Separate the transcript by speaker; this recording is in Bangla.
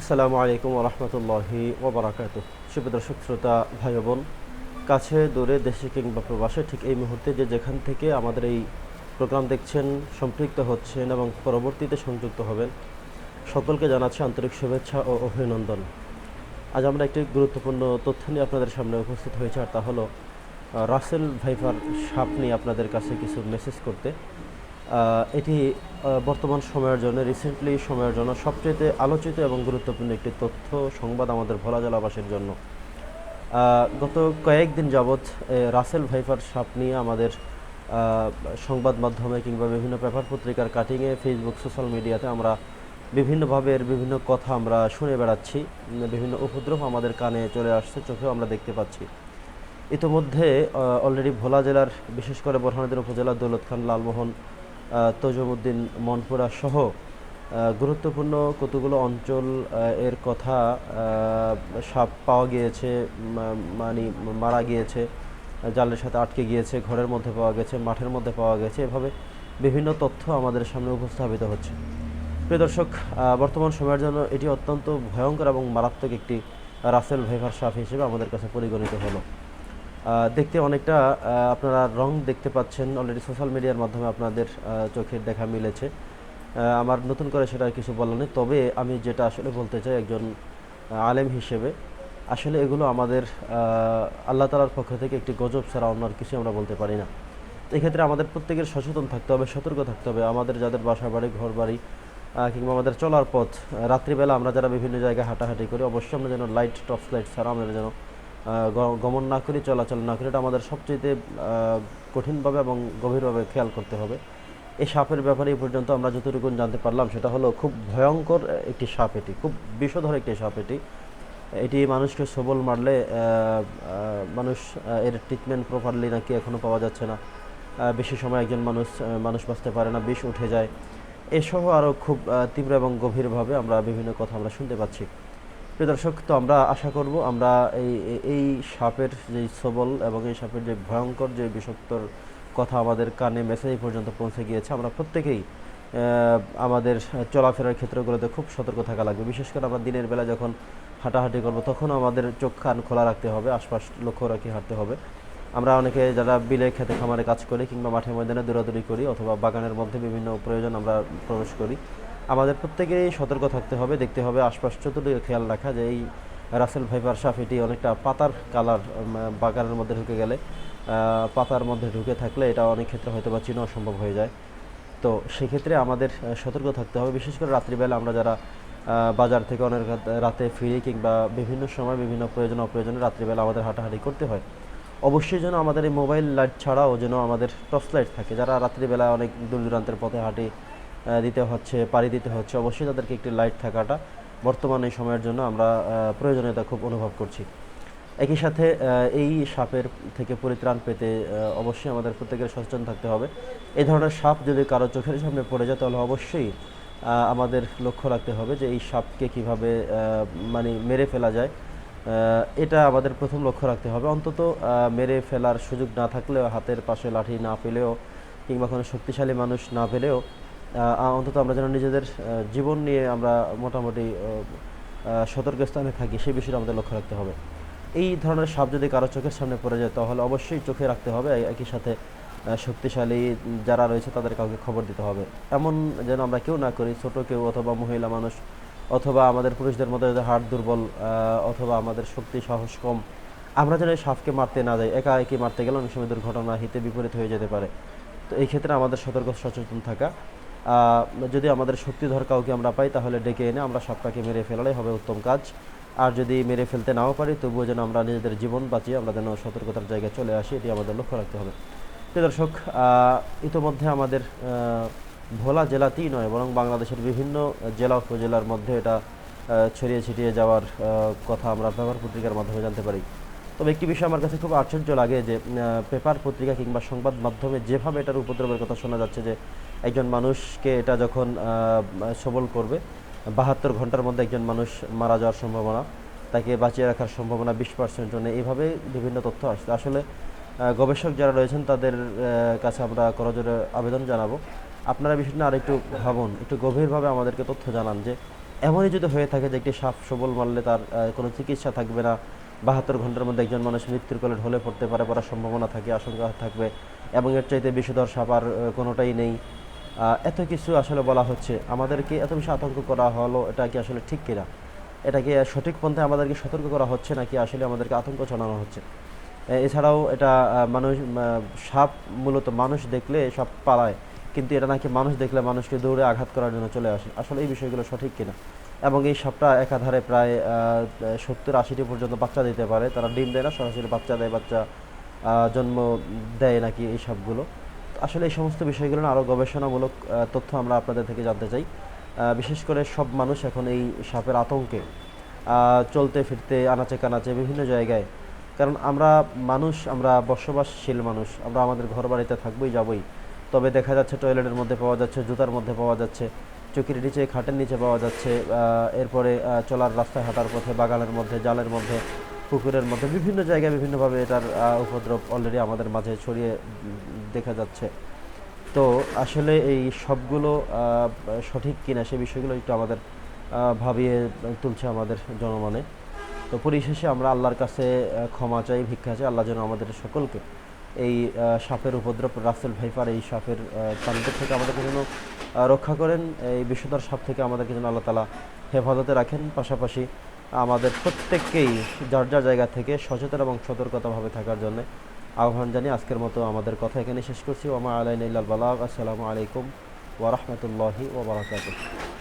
Speaker 1: আসসালামু আলাইকুম রহমতুল্লাহি ওবরাকাত সুপ্রিয় দর্শক, শ্রোতা ভাই বোন কাছে, দূরে, দেশে কিংবা প্রবাসে ঠিক এই মুহূর্তে যে যেখান থেকে আমাদের এই প্রোগ্রাম দেখছেন, সম্পৃক্ত হচ্ছেন এবং পরবর্তীতে সংযুক্ত হবেন, সকলকে জানাচ্ছে আন্তরিক শুভেচ্ছা ও অভিনন্দন। আজ আমরা একটি গুরুত্বপূর্ণ তথ্য নিয়ে আপনাদের সামনে উপস্থিত হয়েছে, আর তা হলো রাসেল ভাইফার সাপ নিয়ে আপনাদের কাছে কিছু মেসেজ করতে। এটি বর্তমান সময়ের জন্য রিসেন্টলি সময়ের জন্য সবচেয়ে আলোচিত এবং গুরুত্বপূর্ণ একটি তথ্য সংবাদ আমাদের ভোলা জেলাবাসীর জন্য। গত কয়েকদিন যাবৎ রাসেল ভাইফার সাপ নিয়ে আমাদের সংবাদ মাধ্যমে কিংবা বিভিন্ন পেপার পত্রিকার কাটিংয়ে ফেসবুক সোশ্যাল মিডিয়াতে আমরা বিভিন্নভাবে এর বিভিন্ন কথা আমরা শুনে বেড়াচ্ছি। বিভিন্ন উপদ্রব আমাদের কানে চলে আসছে, চোখেও আমরা দেখতে পাচ্ছি। ইতোমধ্যে অলরেডি ভোলা জেলার, বিশেষ করে বোরহানুদ্দিন উপজেলার দৌলত খান লালমোহন তজুমুদ্দিন মনপুরা সহ গুরুত্বপূর্ণ কতগুলো অঞ্চল এর কথা সাপ পাওয়া গিয়েছে মানে মারা গিয়েছে, জালের সাথে আটকে গিয়েছে, ঘরের মধ্যে পাওয়া গেছে, মাঠের মধ্যে পাওয়া গেছে, এভাবে বিভিন্ন তথ্য আমাদের সামনে উপস্থাপিত হচ্ছে। প্রিয় দর্শক বর্তমান সময়ের জন্য এটি অত্যন্ত ভয়ঙ্কর এবং মারাত্মক একটি রাসেল ভাইভার সাপ হিসেবে আমাদের কাছে পরিগণিত হলো। দেখতে অনেকটা আপনারা রং দেখতে পাচ্ছেন। অলরেডি সোশ্যাল মিডিয়ার মাধ্যমে আপনাদের চোখের দেখা মিলেছে। আমার নতুন করে সেটা কিছু বলার নেই। তবে আমি যেটা আসলে বলতে চাই একজন আলেম হিসেবে, আসলে এগুলো আমাদের আল্লাহ তালার পক্ষ থেকে একটি গজব ছাড়া অন্য আর কিছু আমরা বলতে পারি না। এক্ষেত্রে আমাদের প্রত্যেকের সচেতন থাকতে হবে, সতর্ক থাকতে হবে। আমাদের যাদের বাসা বাড়ি, ঘর বাড়ি কিংবা আমাদের চলার পথ রাত্রিবেলা আমরা যারা বিভিন্ন জায়গায় হাঁটাহাঁটি করি, অবশ্যই আমরা যেন লাইট টর্চ লাইট ছাড়া আমরা যেন গমন না করি, চলাচল না করি, এটা আমাদের সবচেয়ে কঠিনভাবে এবং গভীরভাবে খেয়াল করতে হবে। এই সাপের ব্যাপারে এই পর্যন্ত আমরা যতটুকু জানতে পারলাম, সেটা হলো খুব ভয়ঙ্কর একটি সাপ এটি, খুব বিষধর একটি সাপ এটি। এটি মানুষকে সবল মারলে মানুষ এর ট্রিটমেন্ট প্রপারলি নাকি এখনও পাওয়া যাচ্ছে না। বেশি সময় একজন মানুষ মানুষ বাঁচতে পারে না, বিষ উঠে যায়। এসহ আরও খুব তীব্র এবং গভীরভাবে আমরা বিভিন্ন কথা আমরা শুনতে পাচ্ছি। দর্শক, তো আমরা আশা করব আমরা এই, এই- এই সাপের যে সবল এবং এই সাপের যে ভয়ঙ্কর যে বিষাক্তর কথা আমাদের কানে মেসেজ পর্যন্ত পৌঁছে গিয়েছে, আমরা প্রত্যেকেই আমাদের চলাফেরার ক্ষেত্রগুলোতে খুব সতর্ক থাকা লাগবে। বিশেষ করে আমরা দিনের বেলা যখন হাঁটাহাঁটি করব, তখন আমাদের চোখ কান খোলা রাখতে হবে, আশপাশ লক্ষ্য রাখি হাঁটতে হবে। আমরা অনেকে যারা বিলে খেতে খামারে কাজ করি কিংবা মাঠে ময়দানে দৌড়াদৌড়ি করি অথবা বাগানের মধ্যে বিভিন্ন প্রয়োজন আমরা প্রবেশ করি। আমাদের প্রত্যেকেই সতর্ক থাকতে হবে, দেখতে হবে, আশপাশ চতুর্দিকে খেয়াল রাখা যে এই রাসেল ভাইপার সাপ এটি অনেকটা পাতার কালার বাগানের মধ্যে ঢুকে গেলে পাতার মধ্যে ঢুকে থাকলে এটা অনেক ক্ষেত্রে হয়তো বা চিনাও সম্ভব হয়ে যায়। তো সেক্ষেত্রে আমাদের সতর্ক থাকতে হবে, বিশেষ করে রাত্রিবেলা আমরা যারা বাজার থেকে অনেক রাতে ফিরি কিংবা বিভিন্ন সময় বিভিন্ন প্রয়োজন অপ্রয়োজনে রাত্রিবেলা আমাদের হাঁটাহাঁটি করতে হয়। অবশ্যই যেন আমাদের এই মোবাইল লাইট ছাড়াও যেন আমাদের টর্চ লাইট থাকে, যারা রাত্রিবেলা অনেক দূর দূরান্তের পথে হাঁটি দিতে হচ্ছে, পাড়ি দিতে হচ্ছে, অবশ্যই তাদেরকে একটি লাইট থাকাটা বর্তমান এই সময়ের জন্য আমরা প্রয়োজনীয়তা খুব অনুভব করছি। একই সাথে এই সাপের থেকে পরিত্রাণ পেতে অবশ্যই আমাদের প্রত্যেকের সচেতন থাকতে হবে। এই ধরনের সাপ যদি কারও চোখের সামনে পড়ে যায়, তাহলে অবশ্যই আমাদের লক্ষ্য রাখতে হবে যে এই সাপকে কীভাবে মানে মেরে ফেলা যায়। এটা আমাদের প্রথম লক্ষ্য রাখতে হবে। অন্তত মেরে ফেলার সুযোগ না থাকলেও, হাতের পাশে লাঠি না পেলেও, কিংবা কোনো শক্তিশালী মানুষ না পেলেও অন্তত আমরা যেন নিজেদের জীবন নিয়ে আমরা মোটামুটি সতর্ক স্থানে থাকি সেই বিষয়টা আমাদের লক্ষ্য রাখতে হবে। এই ধরনের সাপ যদি কারও চোখের সামনে পড়ে যায়, তাহলে অবশ্যই চোখে রাখতে হবে। একই সাথে শক্তিশালী যারা রয়েছে, তাদের কাউকে খবর দিতে হবে। এমন যেন আমরা কেউ না করি, ছোট কেউ অথবা মহিলা মানুষ, অথবা আমাদের পুরুষদের মধ্যে যাদের হাড় দুর্বল অথবা আমাদের শক্তি, সাহস কম, আমরা যেন সাপকে মারতে না যাই, একা একই মারতে গেলে অনেক সময় দুর্ঘটনা হিতে বিপরীত হয়ে যেতে পারে। তো এই ক্ষেত্রে আমাদের সতর্ক, সচেতন থাকা যদি আমাদের শক্তিধর কাউকে আমরা পাই, তাহলে ডেকে এনে আমরা সাপটাকে মেরে ফেলালে হবে উত্তম কাজ। আর যদি মেরে ফেলতে নাও পারি, তবুও যেন আমরা নিজেদের জীবন বাঁচিয়ে আমরা যেন সতর্কতার জায়গায় চলে আসি, এটি আমাদের লক্ষ্য রাখতে হবে। প্রিয় দর্শক ইতোমধ্যে আমাদের ভোলা জেলাতেই নয়, বরং বাংলাদেশের বিভিন্ন জেলা উপজেলার মধ্যে এটা ছড়িয়ে ছিটিয়ে যাওয়ার কথা আমরা ব্যবহার পত্রিকার মাধ্যমে জানতে পারি। তবে একটি বিষয় আমার কাছে খুব আশ্চর্য লাগে যে পেপার পত্রিকা কিংবা সংবাদ মাধ্যমে যেভাবে এটার উপদ্রবের কথা শোনা যাচ্ছে যে, একজন মানুষকে এটা যখন সবল করবে, বাহাত্তর ঘণ্টার মধ্যে একজন মানুষ মারা যাওয়ার সম্ভাবনা, তাকে বাঁচিয়ে রাখার সম্ভাবনা বিশ পার্সেন্ট জন্য এইভাবে বিভিন্ন তথ্য আসছে। আসলে গবেষক যারা রয়েছেন তাদের কাছে আমরা করজোরে আবেদন জানাব। আপনারা বিষয়টা আর একটু ভাবুন, একটু গভীরভাবে আমাদেরকে তথ্য জানান যে, এমনই যদি হয়ে থাকে যে, একটি সাপ সবল মারলে তার কোনো চিকিৎসা থাকবে না বাহাত্তর ঘণ্টার মধ্যে একজন মানুষ মৃত্যুর কোলে ঢলে পড়তে পারে পড়ার সম্ভাবনা থাকে, আশঙ্কা থাকবে এবং এর চাইতে বিষধর সাপ আর কোনোটাই নেই। এত কিছু আসলে বলা হচ্ছে। আমাদেরকে এত বেশি আতঙ্ক করা হলো, এটা কি আসলে ঠিক কিনা? এটাকে সঠিক পন্থায় আমাদেরকে সতর্ক করা হচ্ছে নাকি আসলে আমাদেরকে আতঙ্ক জানানো হচ্ছে? এছাড়াও এটা মানুষ সাপ মূলত মানুষ দেখলে সাপ পালায়, কিন্তু এটা নাকি মানুষ দেখলে মানুষকে দৌড়ে আঘাত করার জন্য চলে আসে। আসলে এই বিষয়গুলো সঠিক কিনা? এবং এই সাপটা একাধারে প্রায় সত্তর আশিটি পর্যন্ত বাচ্চা দিতে পারে। তারা ডিম দেয় না, সরাসরি বাচ্চা দেয়, বাচ্চা জন্ম দেয় নাকি এই সাপগুলো। আসলে এই সমস্ত বিষয়গুলো আরও গবেষণামূলক তথ্য আমরা আপনাদের থেকে জানতে চাই। বিশেষ করে সব মানুষ এখন এই সাপের আতঙ্কে চলতে ফিরতে আনাচে কানাচে বিভিন্ন জায়গায়। কারণ আমরা মানুষ, আমরা বসবাসশীল মানুষ, আমরা আমাদের ঘর বাড়িতে থাকবোই, যাবই। তবে দেখা যাচ্ছে টয়লেটের মধ্যে পাওয়া যাচ্ছে, জুতার মধ্যে পাওয়া যাচ্ছে। চকির নিচে, খাটের নিচে পাওয়া যাচ্ছে এরপরে চলার রাস্তায়, হাঁটার পথে, বাগানের মধ্যে, জালের মধ্যে, পুকুরের মধ্যে, বিভিন্ন জায়গায় বিভিন্নভাবে এটার উপদ্রব অলরেডি আমাদের মাঝে ছড়িয়ে দেখা যাচ্ছে। তো আসলে এই সবগুলো সঠিক কিনা সে বিষয়গুলো একটু আমাদের ভাবিয়ে তুলছে আমাদের জনমনে। তো পরিশেষে আমরা আল্লাহর কাছে ক্ষমা চাই, ভিক্ষা চাই, আল্লাহ যেন আমাদের সকলকে এই সাপের উপদ্রব, রাসেল ভাইফার এই সাপের প্রান্তর থেকে আমাদেরকে যেন রক্ষা করেন। এই বিষধর সাপ থেকে আমাদেরকে যেন আল্লাহ তালা হেফাজতে রাখেন। পাশাপাশি আমাদের প্রত্যেককেই যার যার জায়গা থেকে সচেতন এবং সতর্কতাভাবে থাকার জন্য আহ্বান জানিয়ে আজকের মতো আমাদের কথা এখানে শেষ করছি। ওমা আলাইন ইল্লাল বালাগ। আসসালামু আলাইকুম ওরহমতুল্লাহি ওবরাকাতুহ